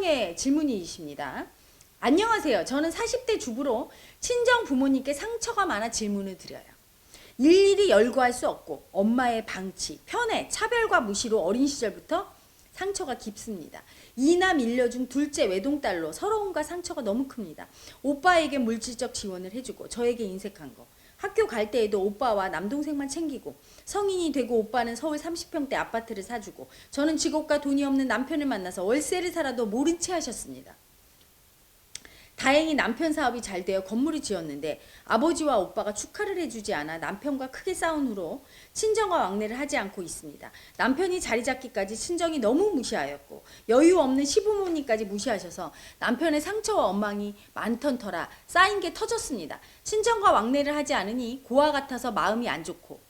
남성의 질문이십니다. 안녕하세요. 저는 40대 주부로 친정 부모님께 상처가 많아 질문을 드려요. 일일이 열거할 수 없고 엄마의 방치, 편애, 차별과 무시로 어린 시절부터 상처가 깊습니다. 이남 중 둘째 외동딸로 서러움과 상처가 너무 큽니다. 오빠에게 물질적 지원을 해주고 저에게 인색한 거. 학교 갈 때에도 오빠와 남동생만 챙기고 성인이 되고 오빠는 서울 30평대 아파트를 사주고 저는 직업과 돈이 없는 남편을 만나서 월세를 살아도 모른 채 하셨습니다. 다행히 남편 사업이 잘 되어 건물을 지었는데 아버지와 오빠가 축하를 해주지 않아 남편과 크게 싸운 후로 친정과 왕래를 하지 않고 있습니다. 남편이 자리 잡기까지 친정이 너무 무시하였고 여유 없는 시부모님까지 무시하셔서 남편의 상처와 엉망이 많던 터라 쌓인 게 터졌습니다. 친정과 왕래를 하지 않으니 고아 같아서 마음이 안 좋고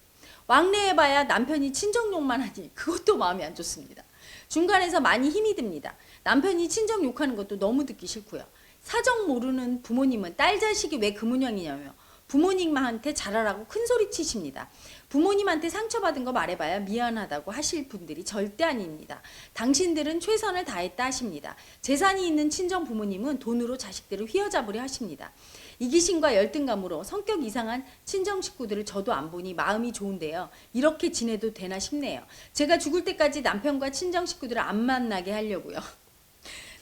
왕래해봐야 남편이 친정욕만 하니 그것도 마음이 안 좋습니다. 중간에서 많이 힘이 듭니다. 남편이 친정 욕하는 것도 너무 듣기 싫고요. 사정 모르는 부모님은 딸 자식이 왜 그 모양이냐며 부모님한테 잘하라고 큰 소리 치십니다. 부모님한테 상처받은 거 말해봐야 미안하다고 하실 분들이 절대 아닙니다. 당신들은 최선을 다했다 하십니다. 재산이 있는 친정 부모님은 돈으로 자식들을 휘어잡으려 하십니다. 이기심과 열등감으로 성격 이상한 친정 식구들을 저도 안 보니 마음이 좋은데요. 이렇게 지내도 되나 싶네요. 제가 죽을 때까지 남편과 친정 식구들을 안 만나게 하려고요.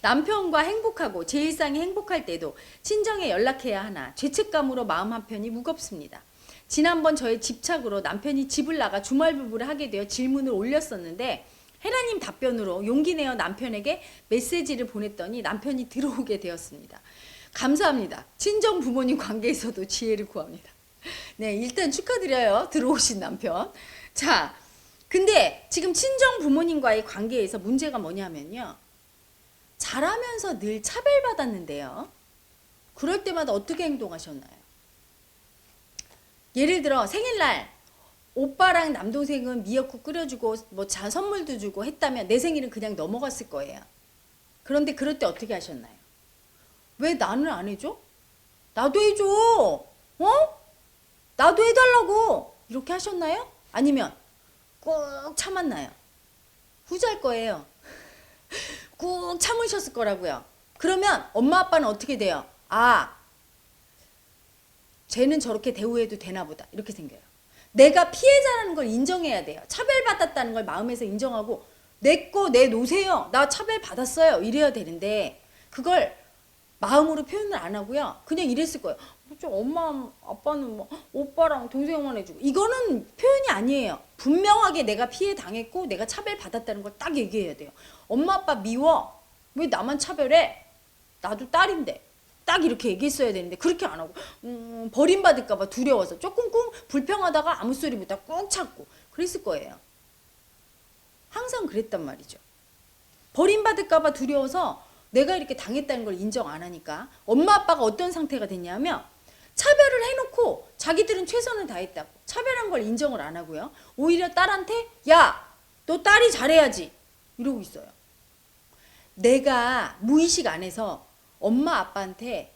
남편과 행복하고 제 일상이 행복할 때도 친정에 연락해야 하나 죄책감으로 마음 한편이 무겁습니다. 지난번 저의 집착으로 남편이 집을 나가 주말부부를 하게 되어 질문을 올렸었는데 헤라님 답변으로 용기 내어 남편에게 메시지를 보냈더니 남편이 들어오게 되었습니다. 감사합니다. 친정 부모님 관계에서도 지혜를 구합니다. 네, 일단 축하드려요. 들어오신 남편. 자, 근데 지금 친정 부모님과의 관계에서 문제가 뭐냐면요. 잘하면서 늘 차별받았는데요. 그럴 때마다 어떻게 행동하셨나요? 예를 들어 생일날 오빠랑 남동생은 미역국 끓여주고 뭐 자 선물도 주고 했다면 내 생일은 그냥 넘어갔을 거예요. 그런데 그럴 때 어떻게 하셨나요? 왜 나는 안 해줘? 나도 해줘. 어? 나도 해달라고. 이렇게 하셨나요? 아니면 꾹 참았나요? 후자일 거예요. 꾹 참으셨을 거라고요. 그러면 엄마 아빠는 어떻게 돼요? 아, 쟤는 저렇게 대우해도 되나 보다. 이렇게 생겨요. 내가 피해자라는 걸 인정해야 돼요. 차별받았다는 걸 마음에서 인정하고 내 거 내놓으세요. 나 차별받았어요. 이래야 되는데 그걸 마음으로 표현을 안 하고요. 그냥 이랬을 거예요. 저 엄마 아빠는 뭐 오빠랑 동생만 해주고 이거는 표현이 아니에요. 분명하게 내가 피해 당했고 내가 차별 받았다는 걸 딱 얘기해야 돼요. 엄마 아빠 미워 왜 나만 차별해? 나도 딸인데 딱 이렇게 얘기했어야 되는데 그렇게 안 하고 음, 버림받을까 봐 두려워서 조금 꾹 불평하다가 아무 소리 못하고 꾹 참고 그랬을 거예요. 항상 그랬단 말이죠. 버림받을까 봐 두려워서 내가 이렇게 당했다는 걸 인정 안 하니까 엄마 아빠가 어떤 상태가 됐냐면 차별을 해놓고 자기들은 최선을 다했다고 차별한 걸 인정을 안 하고요. 오히려 딸한테 야 너 딸이 잘해야지 이러고 있어요. 내가 무의식 안에서 엄마 아빠한테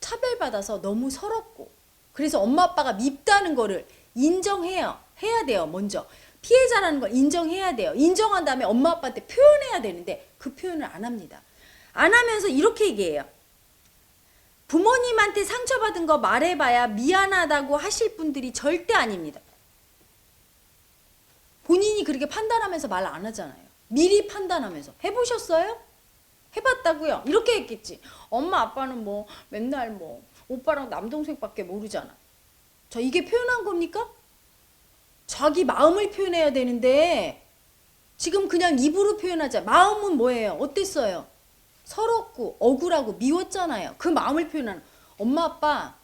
차별받아서 너무 서럽고 그래서 엄마 아빠가 밉다는 거를 인정해요. 해야 돼요. 먼저 피해자라는 걸 인정해야 돼요. 인정한 다음에 엄마 아빠한테 표현해야 되는데 그 표현을 안 합니다. 안 하면서 이렇게 얘기해요. 부모님한테 상처받은 거 말해봐야 미안하다고 하실 분들이 절대 아닙니다. 본인이 그렇게 판단하면서 말 안 하잖아요. 미리 판단하면서 해보셨어요? 해봤다고요. 이렇게 했겠지. 엄마 아빠는 뭐 맨날 뭐 오빠랑 남동생밖에 모르잖아. 자 이게 표현한 겁니까? 자기 마음을 표현해야 되는데 지금 그냥 입으로 표현하자. 마음은 뭐예요? 어땠어요? 서럽고 억울하고 미웠잖아요. 그 마음을 표현하는 엄마 아빠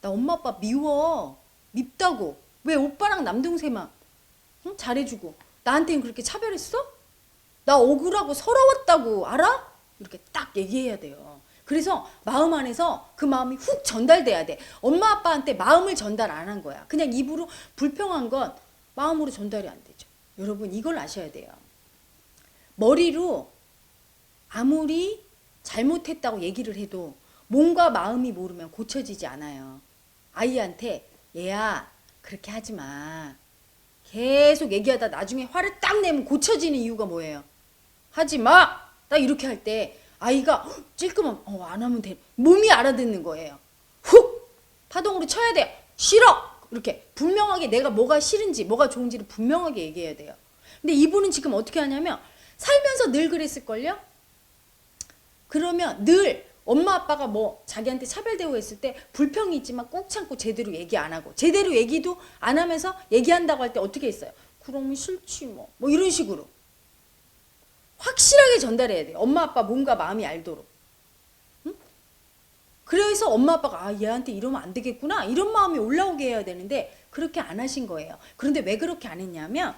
나 엄마 아빠 미워 밉다고 왜 오빠랑 남동생만 응? 잘해주고 나한테는 그렇게 차별했어? 나 억울하고 서러웠다고 알아? 이렇게 딱 얘기해야 돼요. 그래서 마음 안에서 그 마음이 훅 전달돼야 돼. 엄마 아빠한테 마음을 전달 안 한 거야. 그냥 입으로 불평한 건 마음으로 전달이 안 되죠. 여러분 이걸 아셔야 돼요. 머리로 아무리 잘못했다고 얘기를 해도 몸과 마음이 모르면 고쳐지지 않아요. 아이한테 얘야 그렇게 하지 마. 계속 얘기하다 나중에 화를 딱 내면 고쳐지는 이유가 뭐예요? 하지 마. 딱 이렇게 할 때 아이가 찔끔하면 어, 안 하면 돼. 몸이 알아듣는 거예요. 훅 파동으로 쳐야 돼요. 싫어 이렇게 분명하게 내가 뭐가 싫은지 뭐가 좋은지를 분명하게 얘기해야 돼요. 근데 이분은 지금 어떻게 하냐면 살면서 늘 그랬을걸요? 그러면 늘 엄마 아빠가 뭐 자기한테 차별 대우했을 때 불평이 있지만 꾹 참고 제대로 얘기 안 하고 제대로 얘기도 안 하면서 얘기한다고 할 때 어떻게 했어요? 그러면 싫지 뭐. 뭐 이런 식으로. 확실하게 전달해야 돼요. 엄마 아빠 몸과 마음이 알도록. 응? 그래서 엄마 아빠가 아 얘한테 이러면 안 되겠구나 이런 마음이 올라오게 해야 되는데 그렇게 안 하신 거예요. 그런데 왜 그렇게 안 했냐면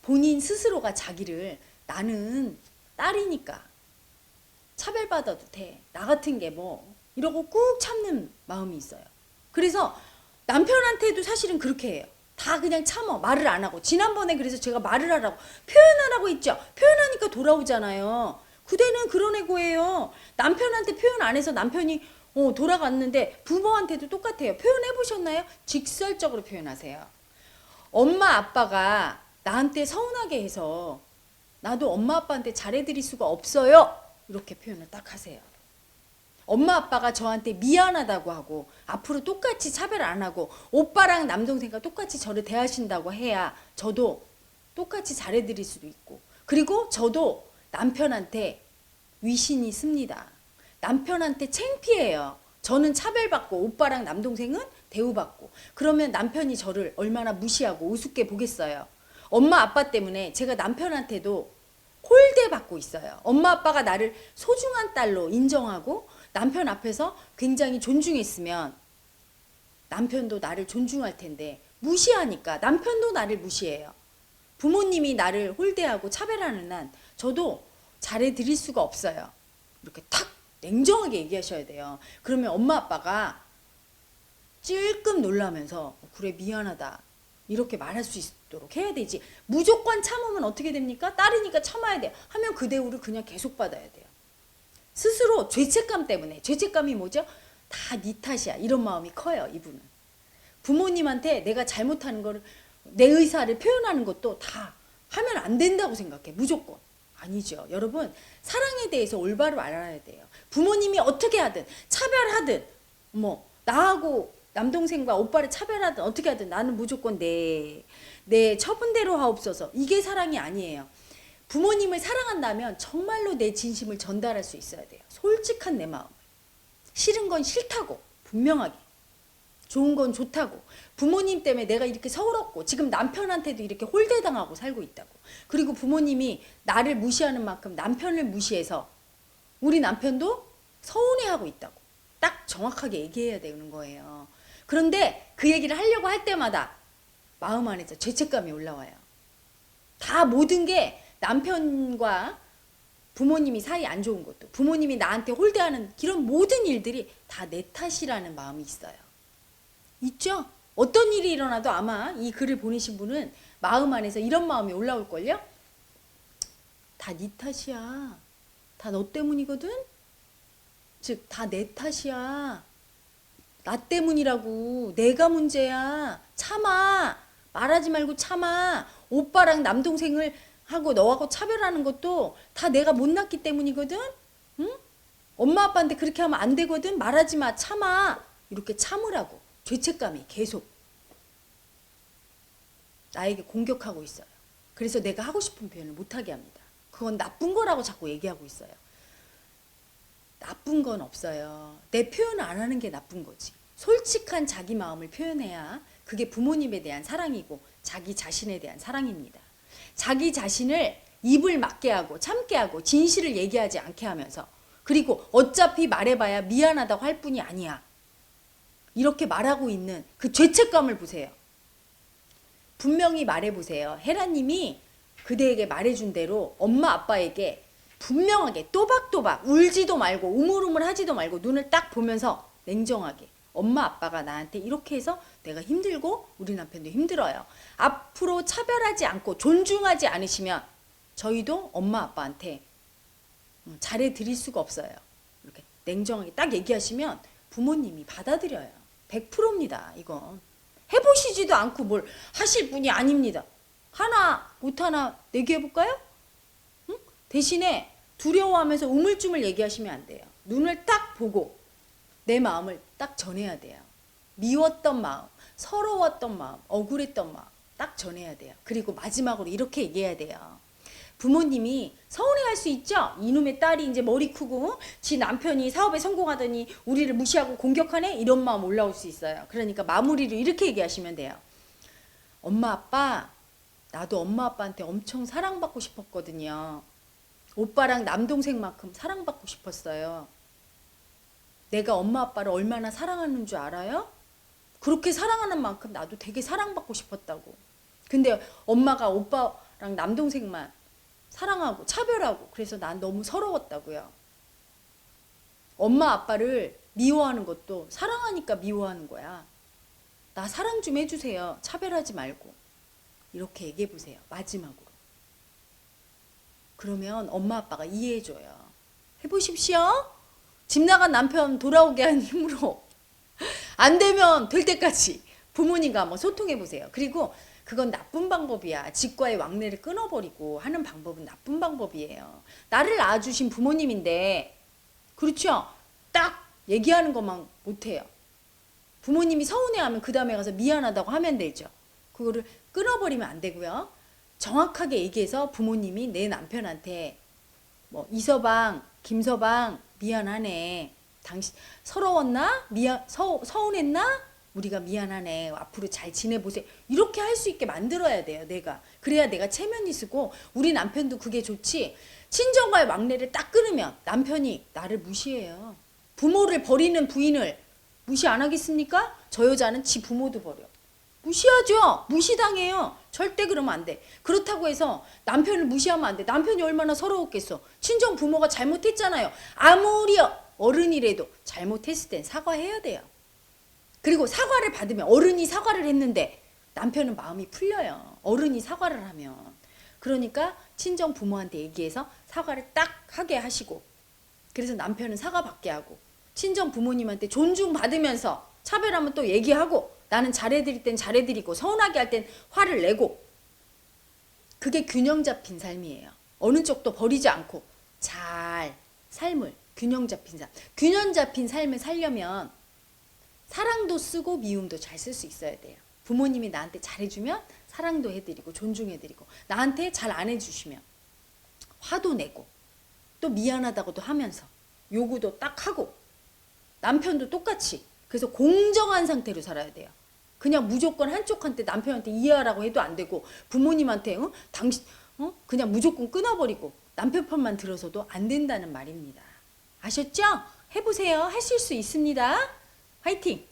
본인 스스로가 자기를 나는 딸이니까 차별받아도 돼. 나 같은 게 뭐 이러고 꾹 참는 마음이 있어요. 그래서 남편한테도 사실은 그렇게 해요. 다 그냥 참어. 말을 안 하고. 지난번에 그래서 제가 말을 하라고 표현하라고 했죠. 표현하니까 돌아오잖아요. 그대는 그런 애고예요. 남편한테 표현 안 해서 남편이 어, 돌아갔는데 부모한테도 똑같아요. 표현해 보셨나요? 직설적으로 표현하세요. 엄마 아빠가 나한테 서운하게 해서 나도 엄마 아빠한테 잘해드릴 수가 없어요. 이렇게 표현을 딱 하세요. 엄마 아빠가 저한테 미안하다고 하고 앞으로 똑같이 차별 안 하고 오빠랑 남동생과 똑같이 저를 대하신다고 해야 저도 똑같이 잘해드릴 수도 있고 그리고 저도 남편한테 위신이 씁니다. 남편한테 창피해요. 저는 차별받고 오빠랑 남동생은 대우받고 그러면 남편이 저를 얼마나 무시하고 우습게 보겠어요. 엄마 아빠 때문에 제가 남편한테도 홀대받고 있어요. 엄마 아빠가 나를 소중한 딸로 인정하고 남편 앞에서 굉장히 존중했으면 남편도 나를 존중할 텐데 무시하니까 남편도 나를 무시해요. 부모님이 나를 홀대하고 차별하는 한 저도 잘해 드릴 수가 없어요. 이렇게 탁 냉정하게 얘기하셔야 돼요. 그러면 엄마 아빠가 찔끔 놀라면서 어, 그래 미안하다 이렇게 말할 수 있도록 해야 되지. 무조건 참으면 어떻게 됩니까? 딸이니까 참아야 돼. 하면 그 대우를 그냥 계속 받아야 돼요. 스스로 죄책감 때문에 죄책감이 뭐죠? 다 네 탓이야 이런 마음이 커요 이분은 부모님한테 내가 잘못하는 거를 내 의사를 표현하는 것도 다 하면 안 된다고 생각해 무조건 아니죠 여러분 사랑에 대해서 올바로 알아야 돼요 부모님이 어떻게 하든 차별하든 뭐 나하고 남동생과 오빠를 차별하든 어떻게 하든 나는 무조건 내, 내 처분대로 하옵소서 이게 사랑이 아니에요 부모님을 사랑한다면 정말로 내 진심을 전달할 수 있어야 돼요. 솔직한 내 마음. 싫은 건 싫다고 분명하게. 좋은 건 좋다고. 부모님 때문에 내가 이렇게 서울었고 지금 남편한테도 이렇게 홀대당하고 살고 있다고. 그리고 부모님이 나를 무시하는 만큼 남편을 무시해서 우리 남편도 서운해하고 있다고. 딱 정확하게 얘기해야 되는 거예요. 그런데 그 얘기를 하려고 할 때마다 마음 안에서 죄책감이 올라와요. 다 모든 게 남편과 부모님이 사이 안 좋은 것도 부모님이 나한테 홀대하는 이런 모든 일들이 다 내 탓이라는 마음이 있어요. 있죠? 어떤 일이 일어나도 아마 이 글을 보내신 분은 마음 안에서 이런 마음이 올라올걸요? 다 네 탓이야. 다 너 때문이거든? 즉, 다 내 탓이야. 나 때문이라고. 내가 문제야. 참아. 말하지 말고 참아. 오빠랑 남동생을 하고 너하고 차별하는 것도 다 내가 못났기 때문이거든. 응? 엄마 아빠한테 그렇게 하면 안 되거든. 말하지 마. 참아. 이렇게 참으라고. 죄책감이 계속 나에게 공격하고 있어요. 그래서 내가 하고 싶은 표현을 못 하게 합니다. 그건 나쁜 거라고 자꾸 얘기하고 있어요. 나쁜 건 없어요. 내 표현을 안 하는 게 나쁜 거지. 솔직한 자기 마음을 표현해야 그게 부모님에 대한 사랑이고 자기 자신에 대한 사랑입니다. 자기 자신을 입을 막게 하고 참게 하고 진실을 얘기하지 않게 하면서 그리고 어차피 말해봐야 미안하다고 할 뿐이 아니야. 이렇게 말하고 있는 그 죄책감을 보세요. 분명히 말해보세요. 헤라님이 그대에게 말해준 대로 엄마 아빠에게 분명하게 또박또박 울지도 말고 우물우물 하지도 말고 눈을 딱 보면서 냉정하게 엄마 아빠가 나한테 이렇게 해서 내가 힘들고 우리 남편도 힘들어요. 앞으로 차별하지 않고 존중하지 않으시면 저희도 엄마 아빠한테 음, 잘해 드릴 수가 없어요. 이렇게 냉정하게 딱 얘기하시면 부모님이 받아들여요. 100%입니다. 이건 해보시지도 않고 뭘 하실 분이 아닙니다. 하나 못 하나 내기해 볼까요? 응? 대신에 두려워하면서 우물쭈물 얘기하시면 안 돼요. 눈을 딱 보고 내 마음을 딱 전해야 돼요. 미웠던 마음, 서러웠던 마음, 억울했던 마음 딱 전해야 돼요. 그리고 마지막으로 이렇게 얘기해야 돼요. 부모님이 서운해할 수 있죠. 이놈의 딸이 이제 머리 크고 지 남편이 사업에 성공하더니 우리를 무시하고 공격하네 이런 마음 올라올 수 있어요. 그러니까 마무리를 이렇게 얘기하시면 돼요. 엄마 아빠 나도 엄마 아빠한테 엄청 사랑받고 싶었거든요. 오빠랑 남동생만큼 사랑받고 싶었어요. 내가 엄마 아빠를 얼마나 사랑하는 줄 알아요? 그렇게 사랑하는 만큼 나도 되게 사랑받고 싶었다고. 근데 엄마가 오빠랑 남동생만 사랑하고 차별하고 그래서 난 너무 서러웠다고요. 엄마 아빠를 미워하는 것도 사랑하니까 미워하는 거야. 나 사랑 좀 해주세요. 차별하지 말고. 이렇게 얘기해 보세요. 마지막으로. 그러면 엄마 아빠가 이해해줘요. 해보십시오. 집 나간 남편 돌아오게 하는 힘으로 안 되면 될 때까지 부모님과 한번 소통해 보세요. 그리고 그건 나쁜 방법이야. 직과의 왕래를 끊어버리고 하는 방법은 나쁜 방법이에요. 나를 낳아주신 부모님인데, 그렇죠? 딱 얘기하는 것만 못해요. 부모님이 서운해하면 그 다음에 가서 미안하다고 하면 되죠. 그거를 끊어버리면 안 되고요. 정확하게 얘기해서 부모님이 내 남편한테 뭐 이서방, 김서방 미안하네. 당신 서러웠나? 미안 서, 서운했나? 우리가 미안하네. 앞으로 잘 지내보세요. 이렇게 할 수 있게 만들어야 돼요. 내가 그래야 내가 체면이 쓰고 우리 남편도 그게 좋지. 친정과의 왕래를 딱 끊으면 남편이 나를 무시해요. 부모를 버리는 부인을 무시 안 하겠습니까? 저 여자는 지 부모도 버려. 무시하죠. 무시당해요. 절대 그러면 안 돼. 그렇다고 해서 남편을 무시하면 안 돼. 남편이 얼마나 서러웠겠어. 친정 부모가 잘못했잖아요. 아무리 어른이라도 잘못했을 땐 사과해야 돼요. 그리고 사과를 받으면 어른이 사과를 했는데 남편은 마음이 풀려요. 어른이 사과를 하면. 그러니까 친정 부모한테 얘기해서 사과를 딱 하게 하시고 그래서 남편은 사과받게 하고 친정 부모님한테 존중받으면서 차별하면 또 얘기하고 나는 잘해드릴 땐 잘해드리고 서운하게 할 땐 화를 내고 그게 균형 잡힌 삶이에요. 어느 쪽도 버리지 않고 잘 삶을 균형 잡힌 삶. 균형 잡힌 삶을 살려면 사랑도 쓰고 미움도 잘 쓸 수 있어야 돼요. 부모님이 나한테 잘해주면 사랑도 해드리고 존중해드리고 나한테 잘 안 해주시면 화도 내고 또 미안하다고도 하면서 요구도 딱 하고 남편도 똑같이 그래서 공정한 상태로 살아야 돼요. 그냥 무조건 한쪽한테 남편한테 이해하라고 해도 안 되고 부모님한테 어? 당신 어? 그냥 무조건 끊어버리고 남편 편만 들어서도 안 된다는 말입니다. 아셨죠? 해보세요. 하실 수 있습니다. 화이팅!